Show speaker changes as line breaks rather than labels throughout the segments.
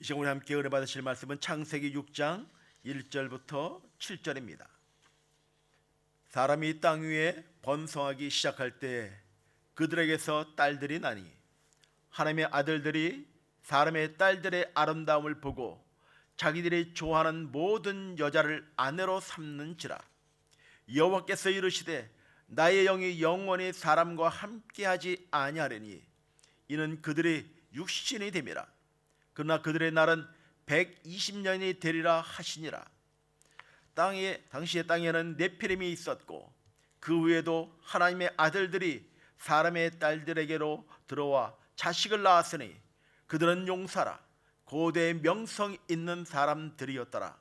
이 시간 우리 함께 은혜 받으실 말씀은 창세기 6장 1절부터 7절입니다. 사람이 땅 위에 번성하기 시작할 때 그들에게서 딸들이 나니 하나님의 아들들이 사람의 딸들의 아름다움을 보고 자기들이 좋아하는 모든 여자를 아내로 삼는지라 여호와께서 이르시되 나의 영이 영원히 사람과 함께하지 아니하리니 이는 그들이 육신이 됨이라 그러나 그들의 날은 120년이 되리라 하시니라. 땅에 당시의 땅에는 네피림이 있었고 그 위에도 하나님의 아들들이 사람의 딸들에게로 들어와 자식을 낳았으니 그들은 용사라. 고대의 명성 있는 사람들이었더라.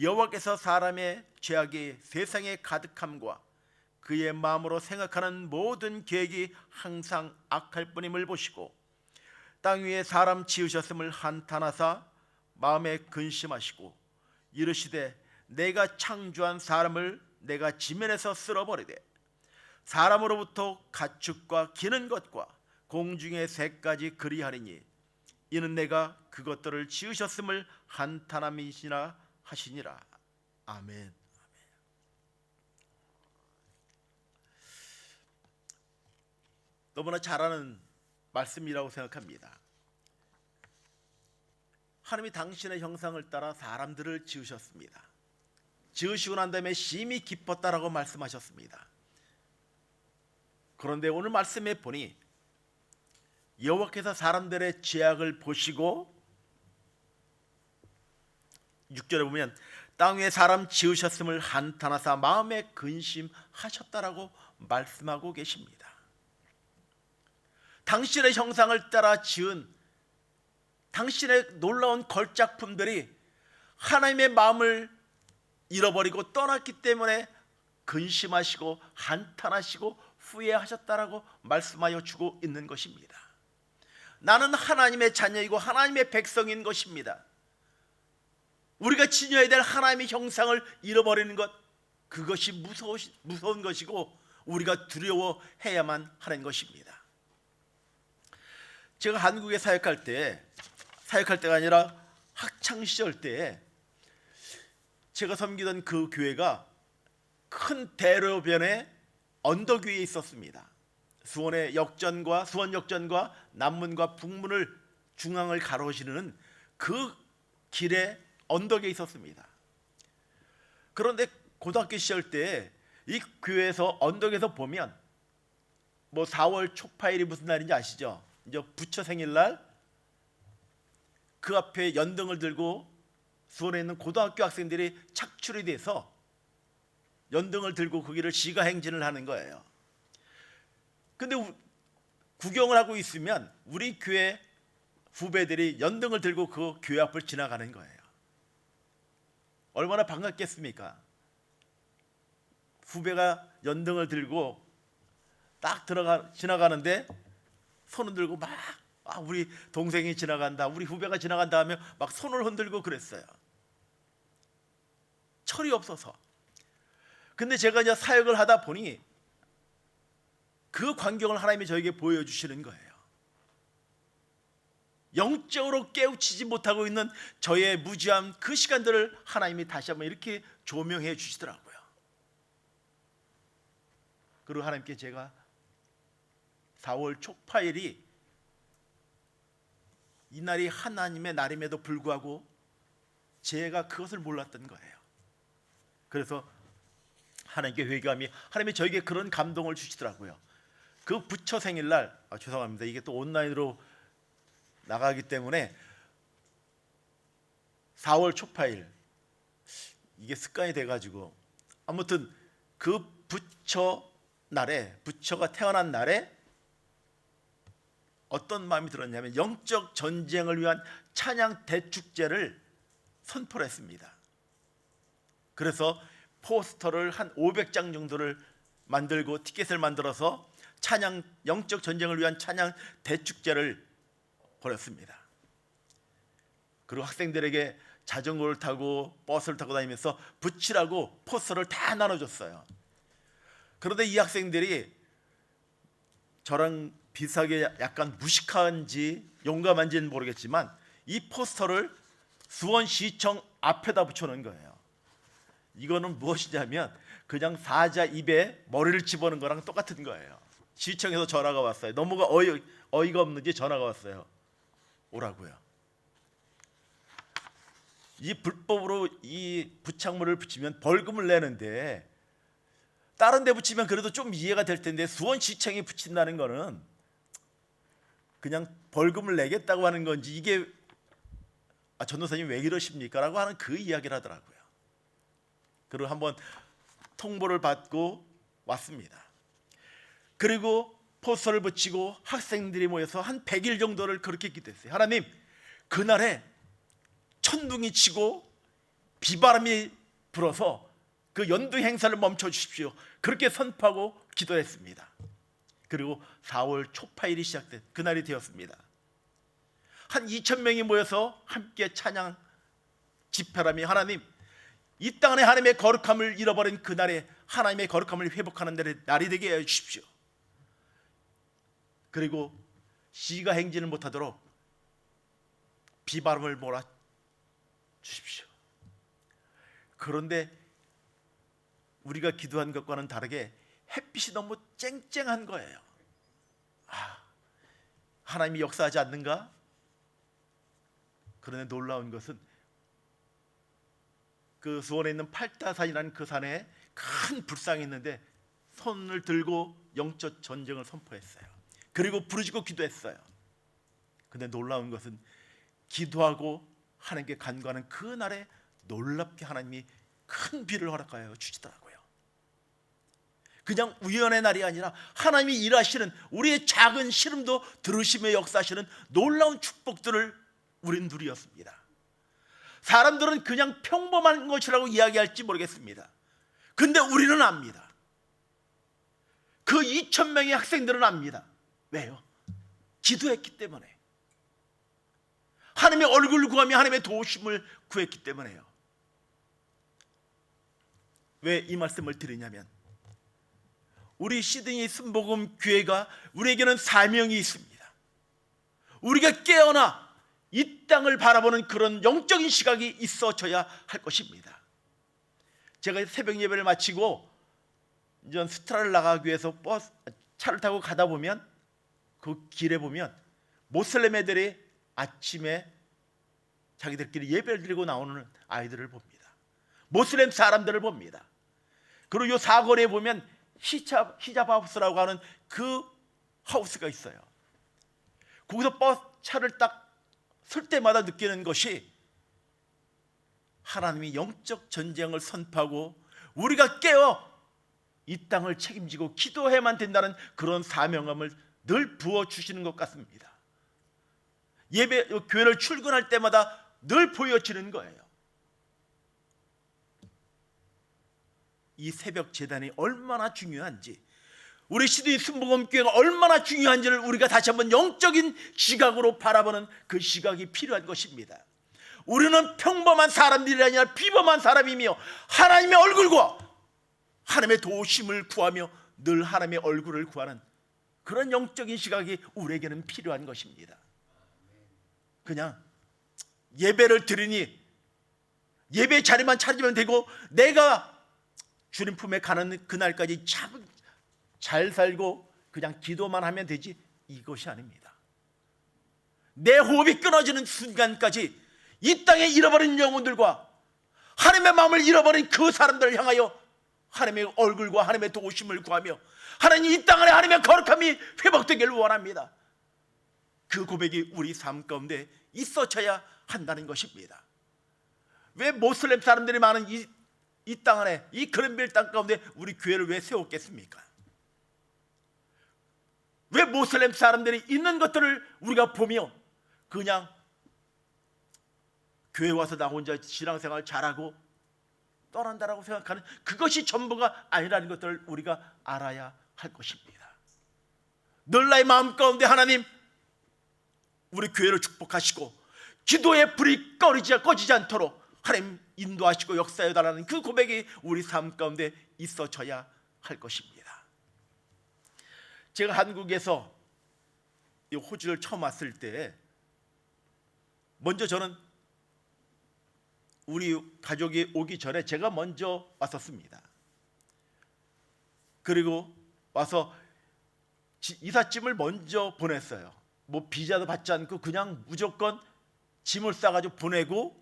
여호와께서 사람의 죄악이 세상에 가득함과 그의 마음으로 생각하는 모든 계획이 항상 악할 뿐임을 보시고 땅 위에 사람 지으셨음을 한탄하사 마음에 근심하시고 이르시되 내가 창조한 사람을 내가 지면에서 쓸어버리되 사람으로부터 가축과 기는 것과 공중의 새까지 그리하리니 이는 내가 그것들을 지으셨음을 한탄함이시나 하시니라 아멘. 너무나 잘하는 말씀이라고 생각합니다. 하나님이 당신의 형상을 따라 사람들을 지으셨습니다. 지으시고 난 다음에 심히 기뻤다라고 말씀하셨습니다. 그런데 오늘 말씀에 보니 여호와께서 사람들의 죄악을 보시고 6절에 보면 땅 위에 사람 지으셨음을 한탄하사 마음에 근심하셨다라고 말씀하고 계십니다. 당신의 형상을 따라 지은 당신의 놀라운 걸작품들이 하나님의 마음을 잃어버리고 떠났기 때문에 근심하시고 한탄하시고 후회하셨다라고 말씀하여 주고 있는 것입니다. 나는 하나님의 자녀이고 하나님의 백성인 것입니다. 우리가 지녀야 될 하나님의 형상을 잃어버리는 것 그것이 무서운 것이고 우리가 두려워해야만 하는 것입니다. 제가 한국에 사역할 때 사역할 때가 아니라 학창 시절 때 제가 섬기던 그 교회가 큰 대로변에 언덕 위에 있었습니다. 수원의 역전과 수원 역전과 남문과 북문을 중앙을 가로지르는 그 길에 언덕에 있었습니다. 그런데 고등학교 시절 때 이 교회에서 언덕에서 보면 뭐 4월 초파일이 무슨 날인지 아시죠? 이제 부처 생일날 그 앞에 연등을 들고 수원에 있는 고등학교 학생들이 착출이 돼서 연등을 들고 거기를 시가 행진을 하는 거예요. 근데 우- 구경을 하고 있으면 우리 교회 후배들이 연등을 들고 그 교회 앞을 지나가는 거예요. 얼마나 반갑겠습니까? 후배가 연등을 들고 딱 들어가 지나가는데 손을 들고 막 아, 우리 동생이 지나간다, 우리 후배가 지나간다 하며 막 손을 흔들고 그랬어요. 철이 없어서. 근데 제가 이제 사역을 하다 보니 그 광경을 하나님이 저에게 보여주시는 거예요. 영적으로 깨우치지 못하고 있는 저의 무지함 그 시간들을 하나님이 다시 한번 이렇게 조명해 주시더라고요. 그리고 하나님께 제가 4월 초파일이 이날이 하나님의 날임에도 불구하고 제가 그것을 몰랐던 거예요. 그래서 하나님께 회개함이 하나님이 저에게 그런 감동을 주시더라고요. 그 부처 생일날 아, 죄송합니다. 이게 또 온라인으로 나가기 때문에 4월 초파일 이게 습관이 돼가지고 아무튼 그 부처 날에 부처가 태어난 날에 어떤 마음이 들었냐면 영적 전쟁을 위한 찬양 대축제를 선포를 했습니다. 그래서 포스터를 한 500장 정도를 만들고 티켓을 만들어서 찬양 영적 전쟁을 위한 찬양 대축제를 벌였습니다. 그리고 학생들에게 자전거를 타고 버스를 타고 다니면서 붙이라고 포스터를 다 나눠줬어요. 그런데 이 학생들이 저랑 비슷하게 약간 무식한지 용감한지는 모르겠지만 이 포스터를 수원시청 앞에다 붙여놓은 거예요. 이거는 무엇이냐면 그냥 사자 입에 머리를 집어넣은 거랑 똑같은 거예요. 시청에서 전화가 왔어요. 너무가 어이, 어이가 없는지 전화가 왔어요. 오라고요. 이 불법으로 이 부착물을 붙이면 벌금을 내는데 다른 데 붙이면 그래도 좀 이해가 될 텐데 수원시청에 붙인다는 거는 그냥 벌금을 내겠다고 하는 건지 이게 아, 전도사님 왜 이러십니까? 라고 하는 그 이야기를 하더라고요. 그리고 한번 통보를 받고 왔습니다. 그리고 포스터를 붙이고 학생들이 모여서 한 100일 정도를 그렇게 기도했어요. 하나님, 그날에 천둥이 치고 비바람이 불어서 그 연두 행사를 멈춰 주십시오. 그렇게 선포하고 기도했습니다. 그리고 4월 초파일이 시작된 그날이 되었습니다. 한 2천 명이 모여서 함께 찬양 집회라며 하나님 이 땅 안에 하나님의 거룩함을 잃어버린 그날에 하나님의 거룩함을 회복하는 날이- 되게 해 주십시오. 그리고 시가 행진을 못하도록 비바람을 몰아 주십시오. 그런데 우리가 기도한 것과는 다르게 햇빛이 너무 쨍쨍한 거예요. 아, 하나님이 역사하지 않는가? 그런데 놀라운 것은 그 수원에 있는 팔다산이라는 그 산에 큰 불상이 있는데 손을 들고 영적 전쟁을 선포했어요. 그리고 부르짖고 기도했어요. 근데 놀라운 것은 기도하고 하나님께 간구하는 그 날에 놀랍게 하나님이 큰 비를 허락하여 주시더라고요. 그냥 우연의 날이 아니라 하나님이 일하시는 우리의 작은 시름도 들으시며 역사하시는 놀라운 축복들을 우린 누리었습니다. 사람들은 그냥 평범한 것이라고 이야기할지 모르겠습니다. 근데 우리는 압니다. 그 2천 명의 학생들은 압니다. 왜요? 기도했기 때문에. 하나님의 얼굴을 구하며 하나님의 도우심을 구했기 때문에요. 왜 이 말씀을 드리냐면 우리 시드니 순복음 교회가 우리에게는 사명이 있습니다. 우리가 깨어나 이 땅을 바라보는 그런 영적인 시각이 있어져야 할 것입니다. 제가 새벽 예배를 마치고 이제 스트라를 나가기 위해서 버스 차를 타고 가다 보면 그 길에 보면 모슬렘 애들이 아침에 자기들끼리 예배를 드리고 나오는 아이들을 봅니다. 모슬렘 사람들을 봅니다. 그리고 요 사거리에 보면 히잡, 히잡 하우스라고 하는 그 하우스가 있어요. 거기서 버스 차를 딱 설 때마다 느끼는 것이 하나님이 영적 전쟁을 선포하고 우리가 깨어 이 땅을 책임지고 기도해만 된다는 그런 사명감을 늘 부어 주시는 것 같습니다. 예배 교회를 출근할 때마다 늘 보여지는 거예요. 이 새벽 재단이 얼마나 중요한지 우리 시드니 순복음 교회가 얼마나 중요한지를 우리가 다시 한번 영적인 시각으로 바라보는 그 시각이 필요한 것입니다. 우리는 평범한 사람들이 아니라 비범한 사람이며 하나님의 얼굴과 하나님의 도우심을 구하며 늘 하나님의 얼굴을 구하는 그런 영적인 시각이 우리에게는 필요한 것입니다. 그냥 예배를 드리니 예배 자리만 찾으면 되고 내가 주님 품에 가는 그날까지 참 잘 살고 그냥 기도만 하면 되지 이것이 아닙니다. 내 호흡이 끊어지는 순간까지 이 땅에 잃어버린 영혼들과 하나님의 마음을 잃어버린 그 사람들을 향하여 하나님의 얼굴과 하나님의 도우심을 구하며 하나님 이 땅 안에 하나님의 거룩함이 회복되기를 원합니다. 그 고백이 우리 삶 가운데 있어져야 한다는 것입니다. 왜 모슬렘 사람들이 많은 이, 이 땅 안에 이 그랜빌 땅 가운데 우리 교회를 왜 세웠겠습니까? 왜 모슬렘 사람들이 있는 것들을 우리가 보며 그냥 교회 와서 나 혼자 신앙생활 잘하고 떠난다라고 생각하는 그것이 전부가 아니라는 것들을 우리가 알아야 할 것입니다. 늘 나의 마음 가운데 하나님 우리 교회를 축복하시고 기도의 불이 꺼지지, 꺼지지 않도록 하나님 인도하시고 역사해 달라는 그 고백이 우리 삶 가운데 있어져야 할 것입니다. 제가 한국에서 이 호주를 처음 왔을 때 먼저 저는 우리 가족이 오기 전에 제가 먼저 왔었습니다. 그리고 와서 지- 이삿짐을 먼저 보냈어요. 뭐 비자도 받지 않고 그냥 무조건 짐을 싸가지고 보내고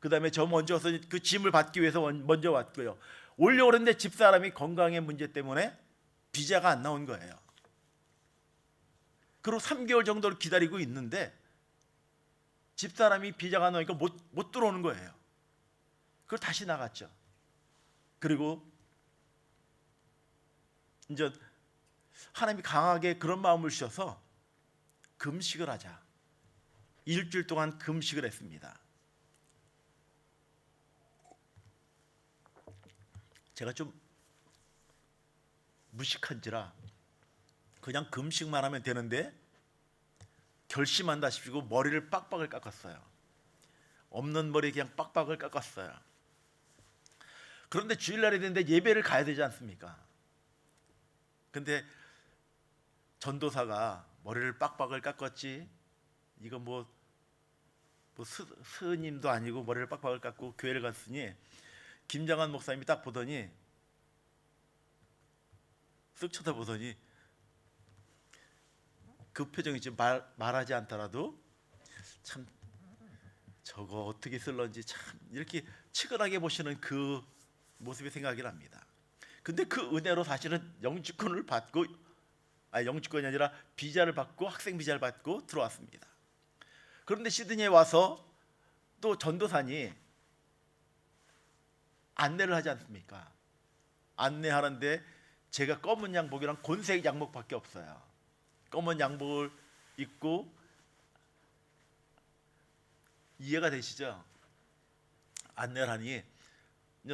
그 다음에 저 먼저 와서 그 짐을 받기 위해서 원- 먼저 왔고요. 올려 오는데 집사람이 건강의 문제 때문에 비자가 안 나온 거예요. 그리고 3개월 정도를 기다리고 있는데 집사람이 비자가 안 나오니까 못, 못 들어오는 거예요. 그걸 다시 나갔죠. 그리고 이제 하나님이 강하게 그런 마음을 주셔서 금식을 하자. 일주일 동안 금식을 했습니다. 제가 좀 무식한지라 그냥 금식만 하면 되는데 결심한다 싶고 머리를 빡빡을 깎았어요. 없는 머리 그냥 빡빡을 깎았어요. 그런데 주일날이 됐는데 예배를 가야 되지 않습니까? 근데 전도사가 머리를 빡빡을 깎았지 이거 뭐, 뭐 스, 스님도 아니고 머리를 빡빡을 깎고 교회를 갔으니 김장한 목사님이 딱 보더니 쓱 쳐다보더니 그 표정이 지금 말, 말하지 않더라도 참 저거 어떻게 쓸런지 참 이렇게 치근하게 보시는 그 모습이 생각이 납니다. 근데 그 은혜로 사실은 영주권을 받고 아 영주권이 아니라 비자를 받고 학생 비자를 받고 들어왔습니다. 그런데 시드니에 와서 또 전도사니 안내를 하지 않습니까? 안내하는데 제가 검은 양복이랑 곤색 양복밖에 없어요. 검은 양복을 입고 이해가 되시죠? 안내를 하니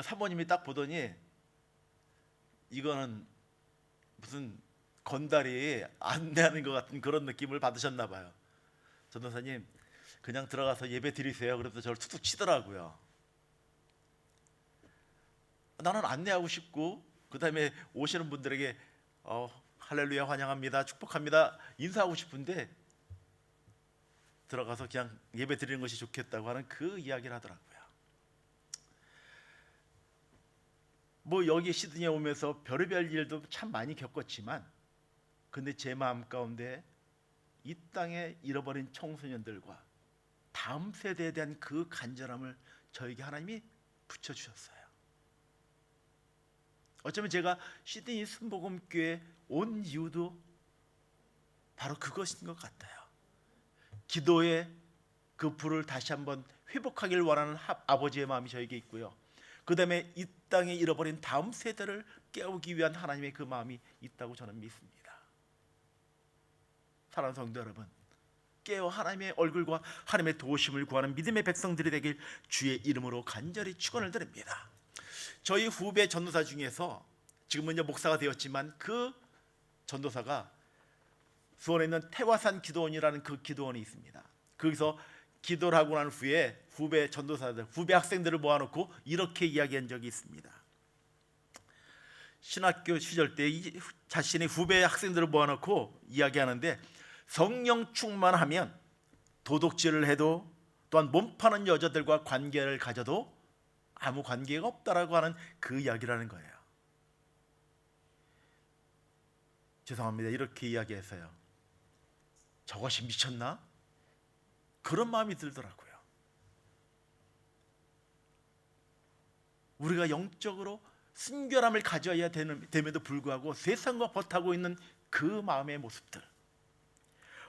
사모님이 딱 보더니 이거는 무슨 건달이 안내하는 것 같은 그런 느낌을 받으셨나 봐요. 전도사님 그냥 들어가서 예배 드리세요. 그래서 저를 툭툭 치더라고요. 나는 안내하고 싶고 그 다음에 오시는 분들에게 어, 할렐루야 환영합니다 축복합니다 인사하고 싶은데 들어가서 그냥 예배 드리는 것이 좋겠다고 하는 그 이야기를 하더라고요. 뭐 여기 시드니에 오면서 별의별 일도 참 많이 겪었지만 근데 제 마음 가운데 이 땅에 잃어버린 청소년들과 다음 세대에 대한 그 간절함을 저에게 하나님이 붙여 주셨어요. 어쩌면 제가 시드니 순복음교회 온 이유도 바로 그것인 것 같아요. 기도의 그 불을 다시 한번 회복하길 원하는 하- 아버지의 마음이 저에게 있고요. 그다음에 이 땅에 잃어버린 다음 세대를 깨우기 위한 하나님의 그 마음이 있다고 저는 믿습니다. 사랑하는 성도 여러분, 깨어 하나님의 얼굴과 하나님의 도우심을 구하는 믿음의 백성들이 되길 주의 이름으로 간절히 축원을 드립니다. 저희 후배 전도사 중에서 지금은 이제 목사가 되었지만 그 전도사가 수원에 있는 태화산 기도원이라는 그 기도원이 있습니다. 거기서 기도를 하고 난 후에 후배 전도사들, 후배 학생들을 모아놓고 이렇게 이야기한 적이 있습니다. 신학교 시절 때 이- 자신의 후배 학생들을 모아놓고 이야기하는데 성령 충만하면 도둑질을 해도 또한 몸 파는 여자들과 관계를 가져도 아무 관계가 없다라고 하는 그 이야기라는 거예요. 죄송합니다. 이렇게 이야기해서요. 저것이 미쳤나? 그런 마음이 들더라고요. 우리가 영적으로 순결함을 가져야 되는, 됨에도 불구하고 세상과 버타고 있는 그 마음의 모습들.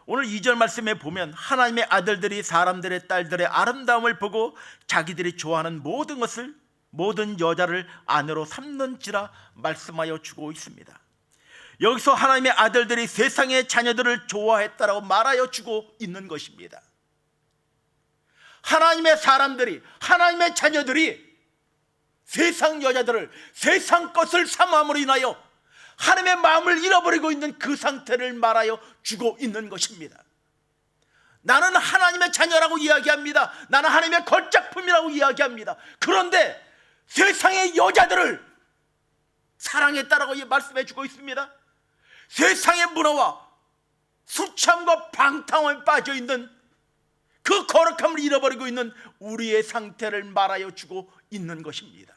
오늘 2절 말씀에 보면 하나님의 아들들이 사람들의 딸들의 아름다움을 보고 자기들이 좋아하는 모든 것을 모든 여자를 아내로 삼는지라 말씀하여 주고 있습니다. 여기서 하나님의 아들들이 세상의 자녀들을 좋아했다라고 말하여 주고 있는 것입니다. 하나님의 사람들이 하나님의 자녀들이 세상 여자들을 세상 것을 삼함으로 인하여 하나님의 마음을 잃어버리고 있는 그 상태를 말하여 주고 있는 것입니다. 나는 하나님의 자녀라고 이야기합니다. 나는 하나님의 걸작품이라고 이야기합니다. 그런데 세상의 여자들을 사랑했다라고 말씀해 주고 있습니다. 세상의 문화와 수참과 방탕함에 빠져 있는 그 거룩함을 잃어버리고 있는 우리의 상태를 말하여 주고 있는 것입니다.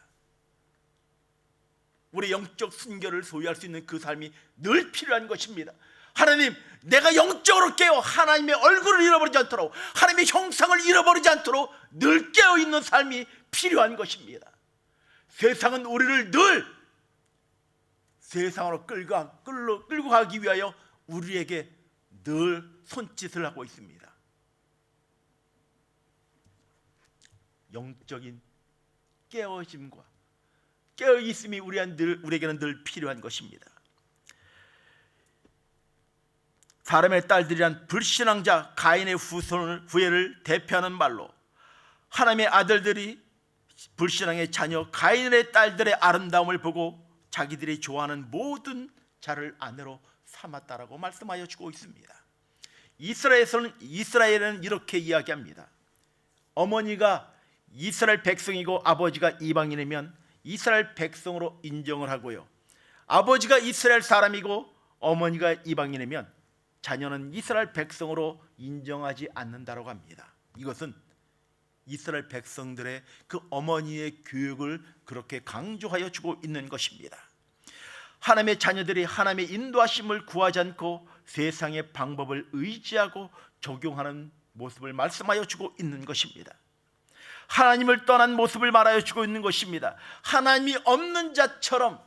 우리 영적 순결을 소유할 수 있는 그 삶이 늘 필요한 것입니다. 하나님, 내가 영적으로 깨어 하나님의 얼굴을 잃어버리지 않도록 하나님의 형상을 잃어버리지 않도록 늘 깨어 있는 삶이 필요한 것입니다. 세상은 우리를 늘 세상으로 끌고, 가- 끌고, 끌고 가기 위하여 우리에게 늘 손짓을 하고 있습니다. 영적인 깨어짐과 깨어 있음이 우리한 늘 우리에게는 늘 필요한 것입니다. 사람의 딸들이란 불신앙자 가인의 후손을 후예를 대표하는 말로 하나님의 아들들이 불신앙의 자녀 가인의 딸들의 아름다움을 보고 자기들이 좋아하는 모든 자를 아내로 삼았다라고 말씀하여 주고 있습니다. 이스라엘에서는 이스라엘은 이렇게 이야기합니다. 어머니가 이스라엘 백성이고 아버지가 이방인이면 이스라엘 백성으로 인정을 하고요. 아버지가 이스라엘 사람이고 어머니가 이방인이면 자녀는 이스라엘 백성으로 인정하지 않는다고 합니다. 이것은 이스라엘 백성들의 그 어머니의 교육을 그렇게 강조하여 주고 있는 것입니다. 하나님의 자녀들이 하나님의 인도하심을 구하지 않고 세상의 방법을 의지하고 적용하는 모습을 말씀하여 주고 있는 것입니다. 하나님을 떠난 모습을 말하여 주고 있는 것입니다. 하나님이 없는 자처럼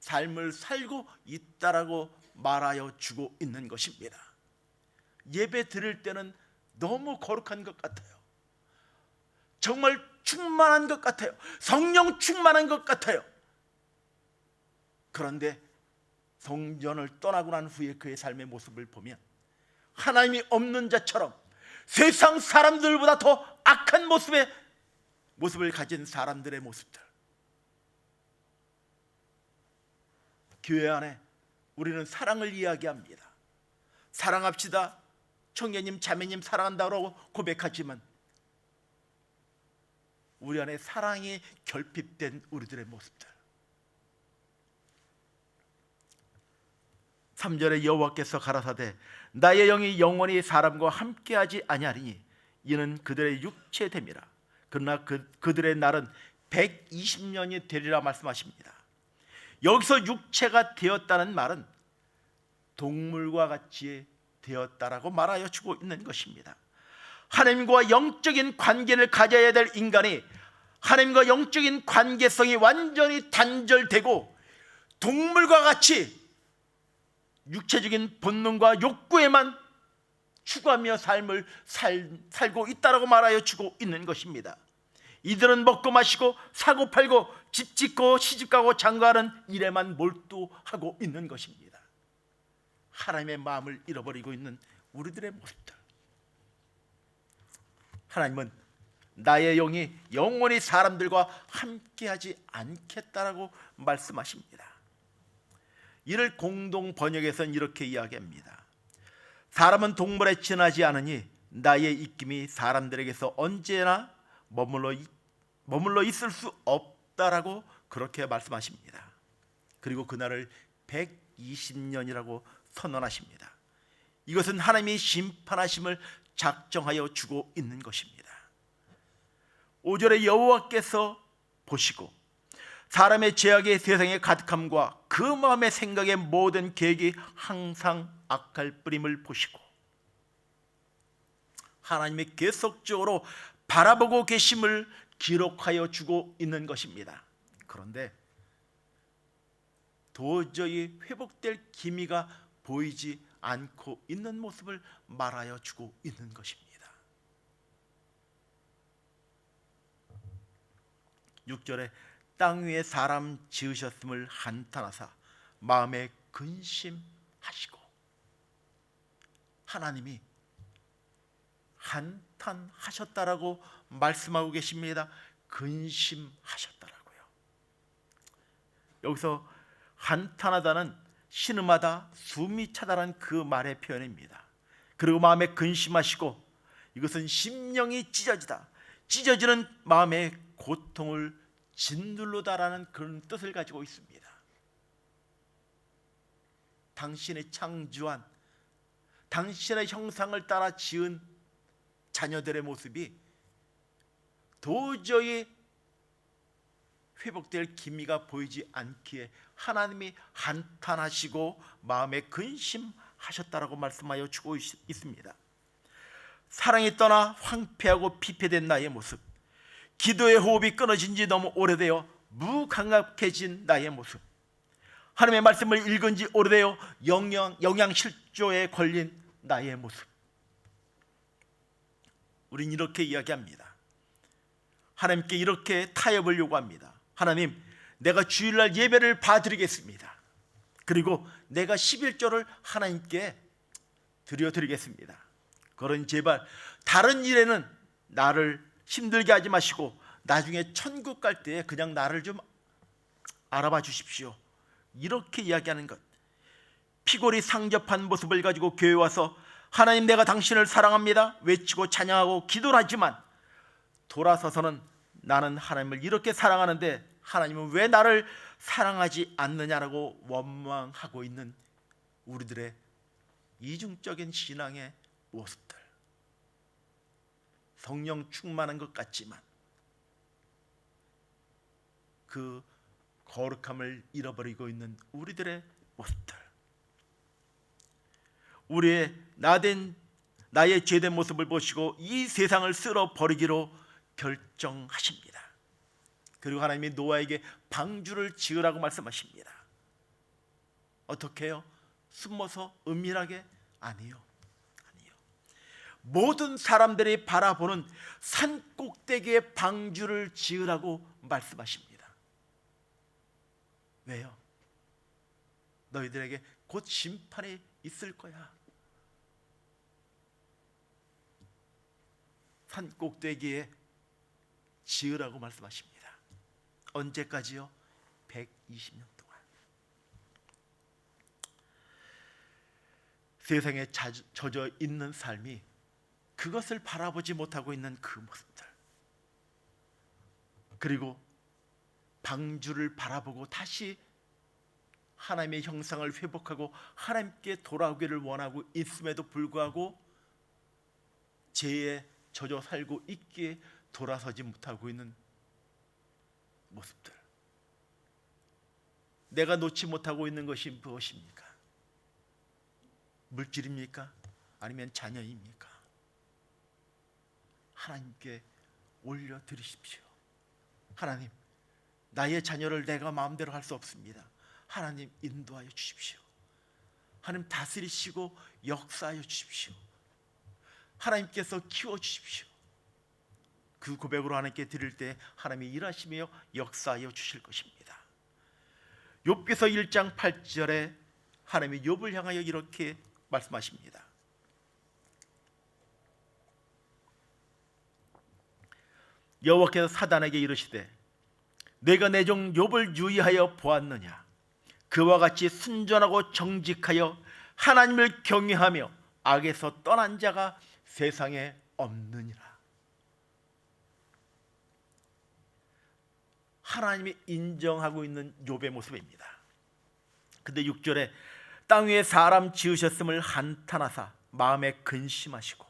삶을 살고 있다라고 말하여 주고 있는 것입니다. 예배 드릴 때는 너무 거룩한 것 같아요. 정말 충만한 것 같아요. 성령 충만한 것 같아요. 그런데 성전을 떠나고 난 후에 그의 삶의 모습을 보면 하나님이 없는 자처럼 세상 사람들보다 더 악한 모습의 모습을 가진 사람들의 모습들. 교회 안에 우리는 사랑을 이야기합니다. 사랑합시다. 청년님, 자매님 사랑한다고 고백하지만 우리 안에 사랑이 결핍된 우리들의 모습들. 3절에 여호와께서 가라사대 나의 영이 영원히 사람과 함께하지 아니하리니 이는 그들의 육체됨이라. 그러나 그, 그들의 날은 120년이 되리라 말씀하십니다. 여기서 육체가 되었다는 말은 동물과 같이 되었다라고 말하여 주고 있는 것입니다. 하나님과 영적인 관계를 가져야 될 인간이 하나님과 영적인 관계성이 완전히 단절되고 동물과 같이 육체적인 본능과 욕구에만 추구하며 삶을 살, 살고 있다라고 말하여 주고 있는 것입니다. 이들은 먹고 마시고 사고 팔고 집 짓고 시집 가고 장가하는 일에만 몰두하고 있는 것입니다. 하나님의 마음을 잃어버리고 있는 우리들의 모습들. 하나님은 나의 영이 영원히 사람들과 함께하지 않겠다라고 말씀하십니다. 이를 공동 번역에서는 이렇게 이야기합니다. 사람은 동물에 지나지 않으니 나의 입김이 사람들에게서 언제나 머물러 있, 머물러 있을 수 없다라고 그렇게 말씀하십니다. 그리고 그날을 120년이라고 선언하십니다. 이것은 하나님이 심판하심을 작정하여 주고 있는 것입니다. 5절에 여호와께서 보시고 사람의 죄악의 세상의 가득함과 그 마음의 생각의 모든 계획이 항상 악할 뿌림을 보시고 하나님의 계속적으로 바라보고 계심을 기록하여 주고 있는 것입니다. 그런데 도저히 회복될 기미가 보이지 않고 있는 모습을 말하여 주고 있는 것입니다. 6절에 땅 위에 사람 지으셨음을 한탄하사 마음에 근심하시고 하나님이 한탄하셨다라고 말씀하고 계십니다. 근심하셨다라고요. 여기서 한탄하다는 신음하다, 숨이 차다란 그 말의 표현입니다. 그리고 마음에 근심하시고 이것은 심령이 찢어지다, 찢어지는 마음의 고통을 짓누르다라는 그런 뜻을 가지고 있습니다. 당신의 창조한 당신의 형상을 따라 지은 자녀들의 모습이 도저히 회복될 기미가 보이지 않기에 하나님이 한탄하시고 마음에 근심하셨다라고 말씀하여 주고 있- 있습니다. 사랑이 떠나 황폐하고 피폐된 나의 모습, 기도의 호흡이 끊어진 지 너무 오래되어 무감각해진 나의 모습, 하나님의 말씀을 읽은 지 오래되어 영양, 영양실조에 걸린 나의 모습. 우린 이렇게 이야기합니다. 하나님께 이렇게 타협을 요구합니다. 하나님, 내가 주일날 예배를 봐드리겠습니다. 그리고 내가 11조를 하나님께 드려드리겠습니다. 그런 제발 다른 일에는 나를 힘들게 하지 마시고 나중에 천국 갈 때 그냥 나를 좀 알아봐 주십시오. 이렇게 이야기하는 것. 피골이 상접한 모습을 가지고 교회 와서 하나님 내가 당신을 사랑합니다. 외치고 찬양하고 기도를 하지만 돌아서서는 나는 하나님을 이렇게 사랑하는데 하나님은 왜 나를 사랑하지 않느냐라고 원망하고 있는 우리들의 이중적인 신앙의 모습들. 성령 충만한 것 같지만 그 거룩함을 잃어버리고 있는 우리들의 모습들. 우리의 나된 나의 죄된 모습을 보시고 이 세상을 쓸어 버리기로 결정하십니다. 그리고 하나님이 노아에게 방주를 지으라고 말씀하십니다. 어떻게 해요? 숨어서 은밀하게 아니요. 아니요. 모든 사람들이 바라보는 산 꼭대기에 방주를 지으라고 말씀하십니다. 왜요? 너희들에게 곧 심판이 있을 거야. 산 꼭대기에 지으라고 말씀하십니다. 언제까지요? 120년 동안. 세상에 자- 젖어 있는 삶이 그것을 바라보지 못하고 있는 그 모습들. 그리고 방주를 바라보고 다시 하나님의 형상을 회복하고 하나님께 돌아오기를 원하고 있음에도 불구하고 죄에 젖어 살고 있기에 돌아서지 못하고 있는 모습들. 내가 놓지 못하고 있는 것이 무엇입니까? 물질입니까? 아니면 자녀입니까? 하나님께 올려 드리십시오. 하나님, 나의 자녀를 내가 마음대로 할 수 없습니다. 하나님 인도하여 주십시오. 하나님 다스리시고 역사하여 주십시오. 하나님께서 키워 주십시오. 그 고백으로 하나님께 드릴 때 하나님이 일하시며 역사하여 주실 것입니다. 욥기서 1장 8절에 하나님이 욥을 향하여 이렇게 말씀하십니다. 여호와께서 사단에게 이르시되 내가 내 종 욥을 유의하여 보았느냐 그와 같이 순전하고 정직하여 하나님을 경외하며 악에서 떠난 자가 세상에 없느니라 하나님이 인정하고 있는 욥의 모습입니다. 근데 6절에 땅 위에 사람 지으셨음을 한탄하사 마음에 근심하시고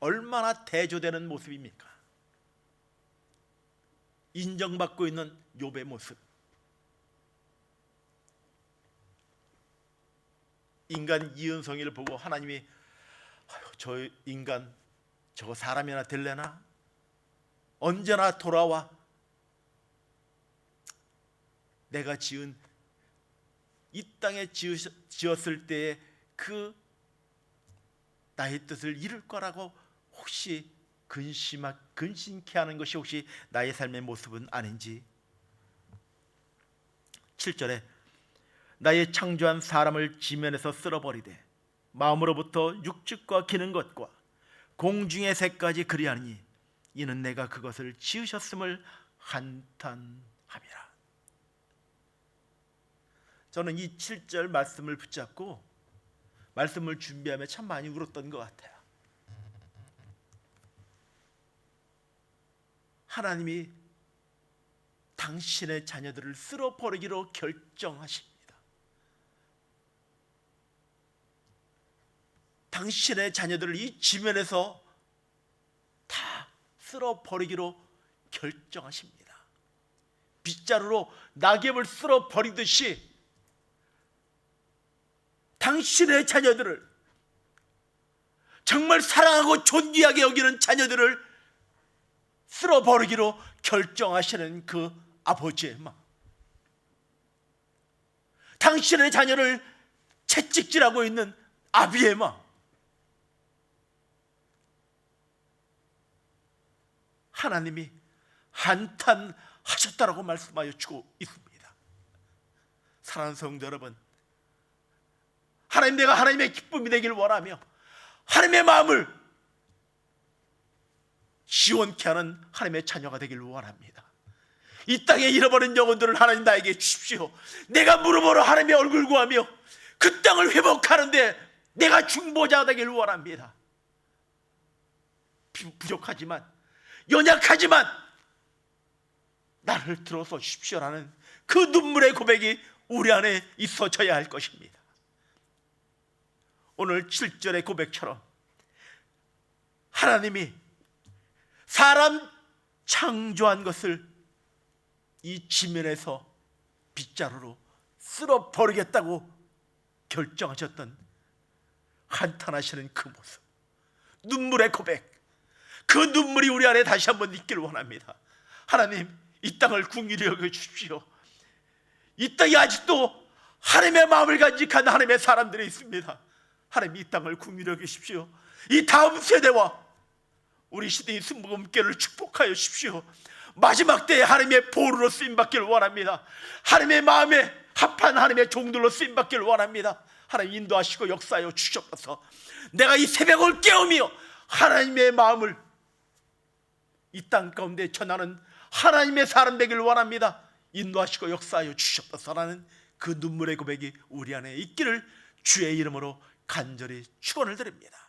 얼마나 대조되는 모습입니까? 인정받고 있는 욥의 모습. 인간 이은성이를 보고 하나님이 저 인간 저거 사람이나 될래나 언제나 돌아와 내가 지은 이 땅에 지었을 때의 그 나의 뜻을 이룰 거라고 혹시 근심하 근심케 하는 것이 혹시 나의 삶의 모습은 아닌지 7절에 나의 창조한 사람을 지면에서 쓸어버리되 마음으로부터 육축과 기는 것과 공중의 새까지 그리하니 이는 내가 그것을 지으셨음을 한탄함이라. 저는 이 7절 말씀을 붙잡고 말씀을 준비하며 참 많이 울었던 것 같아요. 하나님이 당신의 자녀들을 쓸어버리기로 결정하십니다. 당신의 자녀들을 이 지면에서 쓸어 버리기로 결정하십니다. 빗자루로 낙엽을 쓸어 버리듯이 당신의 자녀들을 정말 사랑하고 존귀하게 여기는 자녀들을 쓸어 버리기로 결정하시는 그 아버지의 마음. 당신의 자녀를 채찍질하고 있는 아비의 마음. 하나님이 한탄하셨다라고 말씀하여 주고 있습니다. 사랑하는 성도 여러분, 하나님 내가 하나님의 기쁨이 되길 원하며 하나님의 마음을 시원케 하는 하나님의 자녀가 되길 원합니다. 이 땅에 잃어버린 영혼들을 하나님 나에게 주십시오. 내가 무릎으로 하나님의 얼굴 구하며 그 땅을 회복하는데 내가 중보자가 되길 원합니다. 부- 부족하지만 연약하지만 나를 들어서 주십시오라는 그 눈물의 고백이 우리 안에 있어져야 할 것입니다. 오늘 7절의 고백처럼 하나님이 사람 창조한 것을 이 지면에서 빗자루로 쓸어 버리겠다고 결정하셨던 한탄하시는 그 모습 눈물의 고백 그 눈물이 우리 안에 다시 한번 있기를 원합니다. 하나님 이 땅을 궁휼히 여겨 주십시오. 이 땅에 아직도 하나님의 마음을 간직한 하나님의 사람들이 있습니다. 하나님 이 땅을 궁휼히 여기십시오. 이 다음 세대와 우리 시대의 순복음교를 축복하여 주십시오. 마지막 때에 하나님의 보루로 쓰임 받기를 원합니다. 하나님의 마음에 합한 하나님의 종들로 쓰임 받기를 원합니다. 하나님 인도하시고 역사하여 주셨소서. 내가 이 새벽을 깨우며 하나님의 마음을 이 땅 가운데 전하는 하나님의 사람 되기를 원합니다. 인도하시고 역사하여 주셨소서라는 그 눈물의 고백이 우리 안에 있기를 주의 이름으로 간절히 축원을 드립니다.